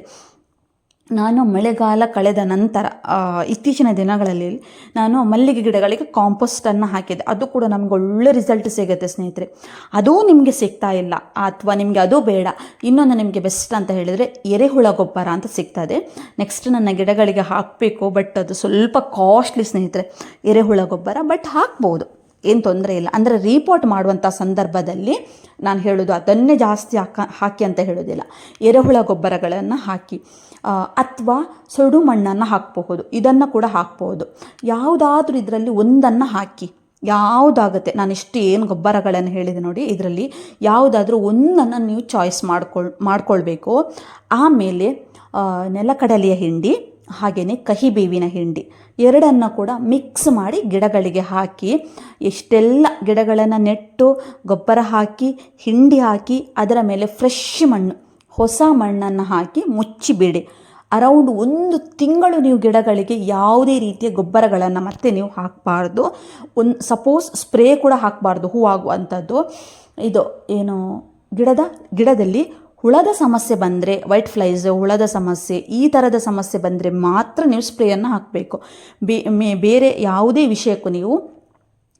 ನಾನು ಮಳೆಗಾಲ ಕಳೆದ ನಂತರ ಇತ್ತೀಚಿನ ದಿನಗಳಲ್ಲಿ ನಾನು ಮಲ್ಲಿಗೆ ಗಿಡಗಳಿಗೆ ಕಾಂಪೋಸ್ಟನ್ನು ಹಾಕಿದೆ ಅದು ಕೂಡ ನಮಗೆ ಒಳ್ಳೆ ರಿಸಲ್ಟ್ ಸಿಗುತ್ತೆ ಸ್ನೇಹಿತರೆ. ಅದೂ ನಿಮಗೆ ಸಿಗ್ತಾ ಇಲ್ಲ. ಅಥವಾ ನಿಮಗೆ ಅದು ಬೇಡ. ಇನ್ನೊಂದು ನಿಮಗೆ ಬೆಸ್ಟ್ ಅಂತ ಹೇಳಿದರೆ ಎರೆಹುಳ ಗೊಬ್ಬರ ಅಂತ ಸಿಗ್ತದೆ ನೆಕ್ಸ್ಟ್ ನನ್ನ ಗಿಡಗಳಿಗೆ ಹಾಕಬೇಕು ಬಟ್ ಅದು ಸ್ವಲ್ಪ ಕಾಸ್ಟ್ಲಿ ಸ್ನೇಹಿತರೆ. ಎರೆಹುಳ ಗೊಬ್ಬರ ಬಟ್ ಹಾಕ್ಬೋದು. ಏನು ತೊಂದರೆ ಇಲ್ಲ. ಅಂದರೆ ರೀಪೋರ್ಟ್ ಮಾಡುವಂಥ ಸಂದರ್ಭದಲ್ಲಿ ನಾನು ಹೇಳೋದು ಅದನ್ನೇ ಜಾಸ್ತಿ ಹಾಕ, ಹಾಕಿ ಅಂತ ಹೇಳೋದಿಲ್ಲ. ಎರೆಹುಳ ಗೊಬ್ಬರಗಳನ್ನು ಹಾಕಿ ಅಥವಾ ಸುಡು ಮಣ್ಣನ್ನು ಹಾಕಬಹುದು. ಇದನ್ನು ಕೂಡ ಹಾಕ್ಬೋದು ಯಾವುದಾದ್ರೂ ಇದರಲ್ಲಿ ಒಂದನ್ನು ಹಾಕಿ. ಯಾವುದಾಗುತ್ತೆ? ನಾನು ಇಷ್ಟು ಏನು ಗೊಬ್ಬರಗಳನ್ನು ಹೇಳಿದೆ ನೋಡಿ, ಇದರಲ್ಲಿ ಯಾವುದಾದ್ರೂ ಒಂದನ್ನು ನೀವು ಚಾಯ್ಸ್ ಮಾಡ್ಕೊಳ್, ಮಾಡ್ಕೊಳ್ಬೇಕು. ಆಮೇಲೆ ನೆಲಕಡಲೆಯ ಹಿಂಡಿ ಹಾಗೆಯೇ ಕಹಿ ಬೇವಿನ ಹಿಂಡಿ. ಎರಡನ್ನು ಕೂಡ ಮಿಕ್ಸ್ ಮಾಡಿ ಗಿಡಗಳಿಗೆ ಹಾಕಿ, ಎಷ್ಟೆಲ್ಲ ಗಿಡಗಳನ್ನು ನೆಟ್ಟು ಗೊಬ್ಬರ ಹಾಕಿ, ಹಿಂಡಿ ಹಾಕಿ, ಅದರ ಮೇಲೆ ಫ್ರೆಶ್ ಮಣ್ಣು, ಹೊಸ ಮಣ್ಣನ್ನು ಹಾಕಿ ಮುಚ್ಚಿಬಿಡಿ. ಅರೌಂಡ್ ಒಂದು ತಿಂಗಳು ನೀವು ಗಿಡಗಳಿಗೆ ಯಾವುದೇ ರೀತಿಯ ಗೊಬ್ಬರಗಳನ್ನು ಮತ್ತೆ ನೀವು ಹಾಕಬಾರ್ದು. ಒಂದು ಸಪೋಸ್ ಸ್ಪ್ರೇ ಕೂಡ ಹಾಕಬಾರ್ದು ಹೂವಾಗುವಂಥದ್ದು ಇದು, ಏನು, ಗಿಡದ, ಗಿಡದಲ್ಲಿ ಹುಳದ ಸಮಸ್ಯೆ ಬಂದರೆ ವೈಟ್ ಫ್ಲೈಸ್, ಹುಳದ ಸಮಸ್ಯೆ, ಈ ಥರದ ಸಮಸ್ಯೆ ಬಂದರೆ ಮಾತ್ರ ನೀವು ಸ್ಪ್ರೇಯನ್ನು ಹಾಕಬೇಕು. ಬೇರೆ ಯಾವುದೇ ವಿಷಯಕ್ಕೂ ನೀವು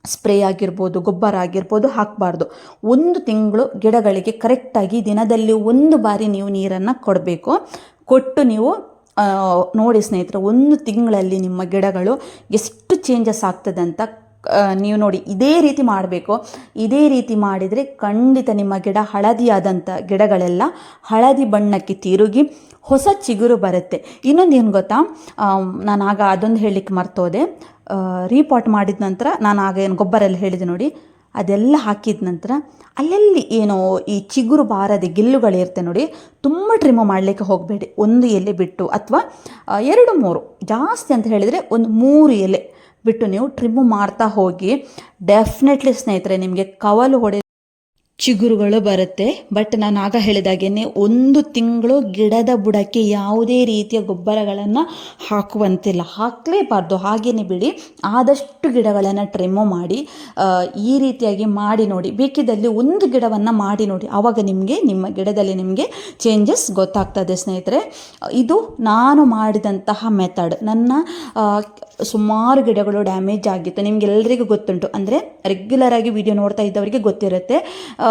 ಸ್ಪ್ರೇ ಆಗಿರ್ಬೋದು, ಗೊಬ್ಬರ ಆಗಿರ್ಬೋದು ಹಾಕಬಾರ್ದು. ಒಂದು ತಿಂಗಳು ಗಿಡಗಳಿಗೆ ಕರೆಕ್ಟಾಗಿ ದಿನದಲ್ಲಿ ಒಂದು ಬಾರಿ ನೀವು ನೀರನ್ನು ಕೊಡಬೇಕು. ಕೊಟ್ಟು ನೀವು ನೋಡಿ ಸ್ನೇಹಿತರೆ, ಒಂದು ತಿಂಗಳಲ್ಲಿ ನಿಮ್ಮ ಗಿಡಗಳು ಎಷ್ಟು ಚೇಂಜಸ್ ಆಗ್ತದೆ ಅಂತ ನೀವು ನೋಡಿ, ಇದೇ ರೀತಿ ಮಾಡಬೇಕು. ಇದೇ ರೀತಿ ಮಾಡಿದರೆ ಖಂಡಿತ ನಿಮ್ಮ ಗಿಡ ಹಳದಿಯಾದಂಥ ಗಿಡಗಳೆಲ್ಲ ಹಳದಿ ಬಣ್ಣಕ್ಕೆ ತಿರುಗಿ ಹೊಸ ಚಿಗುರು ಬರುತ್ತೆ. ಇನ್ನೊಂದು ಏನು ಗೊತ್ತಾ? ನಾನು ಆಗ ಅದೊಂದು ಹೇಳಲಿಕ್ಕೆ ಮರ್ತೋದೆ. ರೀಪಾಟ್ ಮಾಡಿದ ನಂತರ ನಾನು ಆಗ ಏನು ಗೊಬ್ಬರ ಎಲ್ಲ ಹೇಳಿದೆ ನೋಡಿ, ಅದೆಲ್ಲ ಹಾಕಿದ ನಂತರ ಅಲ್ಲಲ್ಲಿ ಏನೋ ಈ ಚಿಗುರು ಬಾರದೆ ಗಿಲ್ಲುಗಳಿರುತ್ತೆ ನೋಡಿ, ತುಂಬ ಟ್ರಿಮ್ ಮಾಡಲಿಕ್ಕೆ ಹೋಗಬೇಡಿ. ಒಂದು ಎಲೆ ಬಿಟ್ಟು, ಅಥವಾ ಎರಡು ಮೂರು, ಜಾಸ್ತಿ ಅಂತ ಹೇಳಿದರೆ ಒಂದು ಮೂರು ಎಲೆ. ಬಿಟ್ಟು ನೀವು ಟ್ರಿಮ್ಮು ಮಾಡ್ತಾ ಹೋಗಿ ಡೆಫಿನೆಟ್ಲಿ ಸ್ನೇಹಿತರೆ ನಿಮಗೆ ಕವಲು ಹೊಡೆ ಚಿಗುರುಗಳು ಬರುತ್ತೆ. ಬಟ್ ನಾನು ಆಗ ಹೇಳಿದಾಗೇನೆ ಒಂದು ತಿಂಗಳು ಗಿಡದ ಬುಡಕ್ಕೆ ಯಾವುದೇ ರೀತಿಯ ಗೊಬ್ಬರಗಳನ್ನು ಹಾಕುವಂತಿಲ್ಲ. ಹಾಕಲೇಬಾರ್ದು. ಹಾಗೇನೆ ಬಿಡಿ. ಆದಷ್ಟು ಗಿಡಗಳನ್ನು ಟ್ರಿಮ್ಮು ಮಾಡಿ ಈ ರೀತಿಯಾಗಿ ಮಾಡಿ ನೋಡಿ. ಬೇಕಿದ್ದಲ್ಲಿ ಒಂದು ಗಿಡವನ್ನು ಮಾಡಿ ನೋಡಿ. ಆವಾಗ ನಿಮಗೆ, ನಿಮ್ಮ ಗಿಡದಲ್ಲಿ ನಿಮಗೆ ಚೇಂಜಸ್ ಗೊತ್ತಾಗ್ತದೆ ಸ್ನೇಹಿತರೆ. ಇದು ನಾನು ಮಾಡಿದಂತಹ ಮೆಥಡ್ ನನ್ನ ಸುಮಾರು ಗಿಡಗಳು ಡ್ಯಾಮೇಜ್ ಆಗಿತ್ತು. ನಿಮಗೆಲ್ಲರಿಗೂ ಗೊತ್ತುಂಟು. ಅಂದರೆ ರೆಗ್ಯುಲರ್ ಆಗಿ ವಿಡಿಯೋ ನೋಡ್ತಾ ಇದ್ದವರಿಗೆ ಗೊತ್ತಿರುತ್ತೆ. ಆ,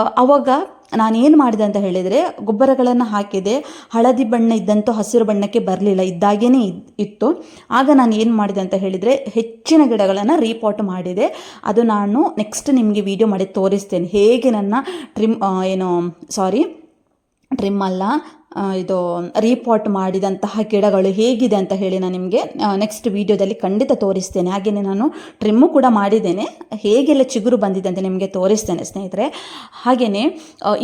ನಾನು ಏನು ಮಾಡಿದೆ ಅಂತ ಹೇಳಿದರೆ ಗೊಬ್ಬರಗಳನ್ನು ಹಾಕಿದೆ ಹಳದಿ ಬಣ್ಣ ಇದ್ದಂತೂ ಹಸಿರು ಬಣ್ಣಕ್ಕೆ ಬರಲಿಲ್ಲ ಇದ್ದಾಗೇ ಇತ್ತು. ಆಗ ನಾನು ಏನು ಮಾಡಿದೆ ಅಂತ ಹೇಳಿದರೆ ಹೆಚ್ಚಿನ ಗಿಡಗಳನ್ನು ರೀಪಾಟ್ ಮಾಡಿದೆ. ಅದು ನಾನು ನೆಕ್ಸ್ಟ್ ನಿಮಗೆ ವಿಡಿಯೋ ಮಾಡಿ ತೋರಿಸ್ತೇನೆ. ಹೇಗೆ ನನ್ನ ಟ್ರಿಮ್ ಏನು ಸಾರಿ ಟ್ರಿಮ್ ಅಲ್ಲ ಇದು ರೀಪಾಟ್ ಮಾಡಿದಂತಹ ಗಿಡಗಳು ಹೇಗಿದೆ ಅಂತ ಹೇಳಿ ನಾನು ನಿಮಗೆ ನೆಕ್ಸ್ಟ್ ವೀಡಿಯೋದಲ್ಲಿ ಖಂಡಿತ ತೋರಿಸ್ತೇನೆ. ಹಾಗೆಯೇ ನಾನು ಟ್ರಿಮ್ಮು ಕೂಡ ಮಾಡಿದ್ದೇನೆ. ಹೇಗೆಲ್ಲ ಚಿಗುರು ಬಂದಿದೆ ಅಂತ ನಿಮಗೆ ತೋರಿಸ್ತೇನೆ ಸ್ನೇಹಿತರೆ. ಹಾಗೆಯೇ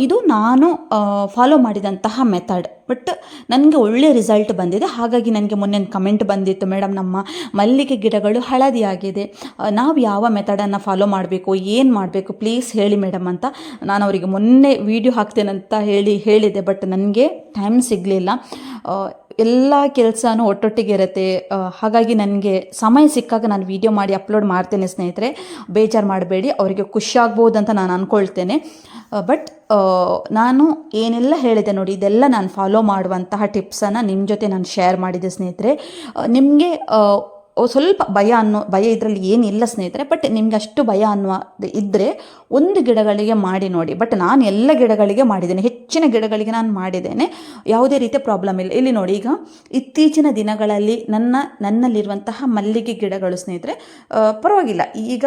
ಇದು ನಾನು ಫಾಲೋ ಮಾಡಿದಂತಹ ಮೆಥಡ್ ಬಟ್ ನನಗೆ ಒಳ್ಳೆ ರಿಸಲ್ಟ್ ಬಂದಿದೆ. ಹಾಗಾಗಿ ನನಗೆ ಮೊನ್ನೆ ಒಂದು ಕಮೆಂಟ್ ಬಂದಿತ್ತು. ಮೇಡಮ್, ನಮ್ಮ ಮಲ್ಲಿಗೆ ಗಿಡಗಳು ಹಳದಿಯಾಗಿದೆ. ನಾವು ಯಾವ ಮೆಥಡನ್ನು ಫಾಲೋ ಮಾಡಬೇಕು? ಏನು ಮಾಡಬೇಕು? ಪ್ಲೀಸ್ ಹೇಳಿ ಮೇಡಮ್ ಅಂತ ನಾನು ಅವರಿಗೆ ಮೊನ್ನೆ ವೀಡಿಯೋ ಹಾಕ್ತೇನಂತ ಹೇಳಿ ಹೇಳಿದೆ. ಬಟ್ ನನಗೆ ಟೈಮ್ ಸಿಗಲಿಲ್ಲ. ಎಲ್ಲ ಕೆಲಸನೂ ಒಟ್ಟೊಟ್ಟಿಗೆ ಇರುತ್ತೆ. ಹಾಗಾಗಿ ನನಗೆ ಸಮಯ ಸಿಕ್ಕಾಗ ನಾನು ವೀಡಿಯೋ ಮಾಡಿ ಅಪ್ಲೋಡ್ ಮಾಡ್ತೇನೆ ಸ್ನೇಹಿತರೆ. ಬೇಜಾರು ಮಾಡಬೇಡಿ, ಅವರಿಗೆ ಖುಷಿಯಾಗ್ಬೋದು ಅಂತ ನಾನು ಅಂದ್ಕೊಳ್ತೇನೆ ಬಟ್ ನಾನು ಏನೆಲ್ಲ ಹೇಳಿದೆ ನೋಡಿ, ಇದೆಲ್ಲ ನಾನು ಫಾಲೋ ಮಾಡುವಂತಹ ಟಿಪ್ಸನ್ನು ನಿಮ್ಮ ಜೊತೆ ನಾನು ಶೇರ್ ಮಾಡಿದೆ ಸ್ನೇಹಿತರೆ. ನಿಮಗೆ ಸ್ವಲ್ಪ ಭಯ ಅನ್ನೋ, ಭಯ ಇದರಲ್ಲಿ ಏನಿಲ್ಲ ಸ್ನೇಹಿತರೆ ಬಟ್ ನಿಮ್ಗೆ ಅಷ್ಟು ಭಯ ಅನ್ನುವ ಇದ್ದರೆ ಒಂದು ಗಿಡಗಳಿಗೆ ಮಾಡಿ ನೋಡಿ. ಬಟ್ ನಾನು ಎಲ್ಲ ಗಿಡಗಳಿಗೆ ಮಾಡಿದ್ದೇನೆ. ಹೆಚ್ಚಿನ ಗಿಡಗಳಿಗೆ ನಾನು ಮಾಡಿದ್ದೇನೆ. ಯಾವುದೇ ರೀತಿಯ ಪ್ರಾಬ್ಲಮ್ ಇಲ್ಲ. ಇಲ್ಲಿ ನೋಡಿ ಈಗ ಇತ್ತೀಚಿನ ದಿನಗಳಲ್ಲಿ ನನ್ನ, ನನ್ನಲ್ಲಿರುವಂತಹ ಮಲ್ಲಿಗೆ ಗಿಡಗಳು ಸ್ನೇಹಿತರೆ ಪರವಾಗಿಲ್ಲ. ಈಗ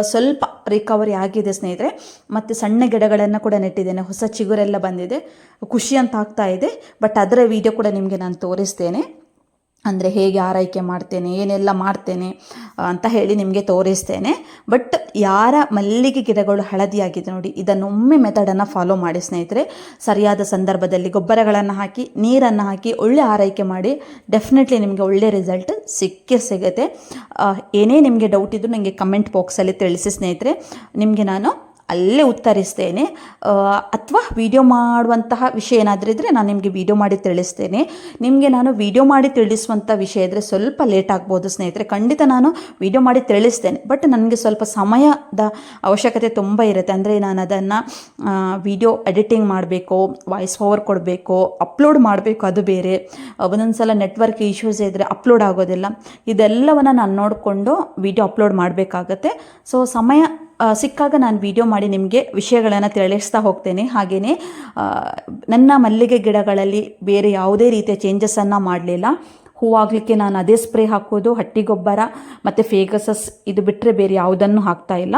ಸ್ವಲ್ಪ ರಿಕವರಿ ಆಗಿದೆ ಸ್ನೇಹಿತರೆ. ಮತ್ತು ಸಣ್ಣ ಗಿಡಗಳನ್ನು ಕೂಡ ನೆಟ್ಟಿದ್ದೇನೆ. ಹೊಸ ಚಿಗುರೆಲ್ಲ ಬಂದಿದೆ. ಖುಷಿ ಅಂತ ಆಗ್ತಾ ಇದೆ. ಬಟ್ ಅದರ ವಿಡಿಯೋ ಕೂಡ ನಿಮಗೆ ನಾನು ತೋರಿಸ್ತೇನೆ. ಅಂದರೆ ಹೇಗೆ ಆರೈಕೆ ಮಾಡ್ತೇನೆ, ಏನೆಲ್ಲ ಮಾಡ್ತೇನೆ ಅಂತ ಹೇಳಿ ನಿಮಗೆ ತೋರಿಸ್ತೇನೆ. ಬಟ್ ಯಾರ ಮಲ್ಲಿಗೆ ಗಿಡಗಳು ಹಳದಿಯಾಗಿದೆ ನೋಡಿ ಇದನ್ನೊಮ್ಮೆ ಮೆಥಡನ್ನು ಫಾಲೋ ಮಾಡಿ ಸ್ನೇಹಿತರೆ. ಸರಿಯಾದ ಸಂದರ್ಭದಲ್ಲಿ ಗೊಬ್ಬರಗಳನ್ನು ಹಾಕಿ, ನೀರನ್ನು ಹಾಕಿ ಒಳ್ಳೆ ಆರೈಕೆ ಮಾಡಿ ಡೆಫಿನೆಟ್ಲಿ ನಿಮಗೆ ಒಳ್ಳೆ ರಿಸಲ್ಟ್ ಸಿಕ್ಕೇ ಸಿಗುತ್ತೆ. ಏನೇ ನಿಮಗೆ ಡೌಟ್ ಇದ್ದರೂ ನನಗೆ ಕಮೆಂಟ್ ಬಾಕ್ಸಲ್ಲಿ ತಿಳಿಸಿ ಸ್ನೇಹಿತರೆ. ನಿಮಗೆ ನಾನು ಅಲ್ಲೇ ಉತ್ತರಿಸ್ತೇನೆ. ಅಥವಾ ವಿಡಿಯೋ ಮಾಡುವಂತಹ ವಿಷಯ ಏನಾದರೂ ಇದ್ದರೆ ನಾನು ನಿಮಗೆ ವಿಡಿಯೋ ಮಾಡಿ ತಿಳಿಸ್ತೇನೆ. ನಿಮಗೆ ನಾನು ವಿಡಿಯೋ ಮಾಡಿ ತಿಳಿಸುವಂಥ ವಿಷಯ ಇದ್ದರೆ ಸ್ವಲ್ಪ ಲೇಟ್ ಆಗ್ಬೋದು ಸ್ನೇಹಿತರೆ. ಖಂಡಿತ ನಾನು ವಿಡಿಯೋ ಮಾಡಿ ತಿಳಿಸ್ತೇನೆ. ಬಟ್ ನನಗೆ ಸ್ವಲ್ಪ ಸಮಯದ ಅವಶ್ಯಕತೆ ತುಂಬ ಇರುತ್ತೆ. ಅಂದರೆ ನಾನು ಅದನ್ನು ವಿಡಿಯೋ ಎಡಿಟಿಂಗ್ ಮಾಡಬೇಕು ವಾಯ್ಸ್ ಓವರ್ ಕೊಡಬೇಕು ಅಪ್ಲೋಡ್ ಮಾಡಬೇಕು ಅದು ಬೇರೆ. ಒಂದೊಂದು ಸಲ ನೆಟ್ವರ್ಕ್ ಇಶ್ಯೂಸ್ ಇದ್ದರೆ ಅಪ್ಲೋಡ್ ಆಗೋದಿಲ್ಲ. ಇದೆಲ್ಲವನ್ನು ನಾನು ನೋಡಿಕೊಂಡು ವಿಡಿಯೋ ಅಪ್ಲೋಡ್ ಮಾಡಬೇಕಾಗತ್ತೆ. ಸೊ ಸಮಯ ಸಿಕ್ಕಾಗ ನಾನು ವಿಡಿಯೋ ಮಾಡಿ ನಿಮಗೆ ವಿಷಯಗಳನ್ನು ತಿಳಿಸ್ತಾ ಹೋಗ್ತೇನೆ. ಹಾಗೆಯೇ ನನ್ನ ಮಲ್ಲಿಗೆ ಗಿಡಗಳಲ್ಲಿ ಬೇರೆ ಯಾವುದೇ ರೀತಿಯ ಚೇಂಜಸನ್ನು ಮಾಡಲಿಲ್ಲ. ಹೂವಾಗಲಿಕ್ಕೆ ನಾನು ಅದೇ ಸ್ಪ್ರೇ ಹಾಕೋದು ಹಟ್ಟಿ ಗೊಬ್ಬರ ಮತ್ತು ಫೇಗಸಸ್ ಇದು ಬಿಟ್ಟರೆ ಬೇರೆ ಯಾವುದನ್ನು ಹಾಕ್ತಾ ಇಲ್ಲ.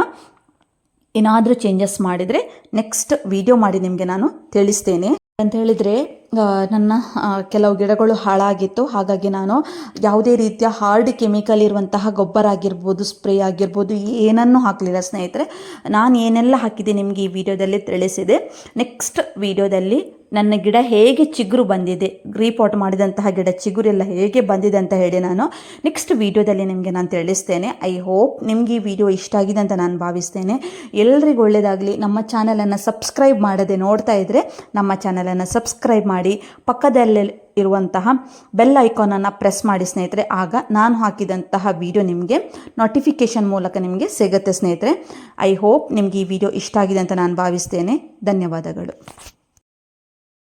ಏನಾದರೂ ಚೇಂಜಸ್ ಮಾಡಿದರೆ ನೆಕ್ಸ್ಟ್ ವಿಡಿಯೋ ಮಾಡಿ ನಿಮಗೆ ನಾನು ತಿಳಿಸ್ತೇನೆ. ಅಂತ ಹೇಳಿದರೆ ನನ್ನ ಕೆಲವು ಗಿಡಗಳು ಹಾಳಾಗಿತ್ತು. ಹಾಗಾಗಿ ನಾನು ಯಾವುದೇ ರೀತಿಯ ಹಾರ್ಡ್ ಕೆಮಿಕಲ್ ಇರುವಂತಹ ಗೊಬ್ಬರ ಆಗಿರ್ಬೋದು, ಸ್ಪ್ರೇ ಆಗಿರ್ಬೋದು, ಏನನ್ನೂ ಹಾಕಲಿಲ್ಲ. ಸ್ನೇಹಿತರೆ, ನಾನು ಏನೆಲ್ಲ ಹಾಕಿದೆ ನಿಮಗೆ ಈ ವಿಡಿಯೋದಲ್ಲಿ ತಿಳಿಸಿದೆ. ನೆಕ್ಸ್ಟ್ ವಿಡಿಯೋದಲ್ಲಿ ನನ್ನ ಗಿಡ ಹೇಗೆ ಚಿಗುರು ಬಂದಿದೆ ರೀಪಾಟ್ ಮಾಡಿದಂತಹ ಗಿಡ ಚಿಗುರೆಲ್ಲ ಹೇಗೆ ಬಂದಿದೆ ಅಂತ ಹೇಳಿ ನಾನು ನೆಕ್ಸ್ಟ್ ವಿಡಿಯೋದಲ್ಲಿ ನಿಮಗೆ ನಾನು ತಿಳಿಸ್ತೇನೆ. ಐ ಹೋಪ್ ನಿಮಗೆ ಈ ವಿಡಿಯೋ ಇಷ್ಟ ಆಗಿದೆ ಅಂತ ನಾನು ಭಾವಿಸ್ತೇನೆ. ಎಲ್ರಿಗೂ ಒಳ್ಳೆಯದಾಗಲಿ ನಮ್ಮ ಚಾನಲನ್ನು ಸಬ್ಸ್ಕ್ರೈಬ್ ಮಾಡದೆ ನೋಡ್ತಾ ಇದ್ದರೆ ನಮ್ಮ ಚಾನಲನ್ನು ಸಬ್ಸ್ಕ್ರೈಬ್ ಮಾಡಿ ಪಕ್ಕದಲ್ಲೇ ಇರುವಂತಹ ಬೆಲ್ ಐಕಾನನ್ನು ಪ್ರೆಸ್ ಮಾಡಿ ಸ್ನೇಹಿತರೆ. ಆಗ ನಾನು ಹಾಕಿದಂತಹ ವಿಡಿಯೋ ನಿಮಗೆ ನೋಟಿಫಿಕೇಷನ್ ಮೂಲಕ ನಿಮಗೆ ಸಿಗುತ್ತೆ ಸ್ನೇಹಿತರೆ. ಐ ಹೋಪ್ ನಿಮಗೆ ಈ ವಿಡಿಯೋ ಇಷ್ಟ ಆಗಿದೆ ಅಂತ ನಾನು ಭಾವಿಸ್ತೇನೆ. ಧನ್ಯವಾದಗಳು.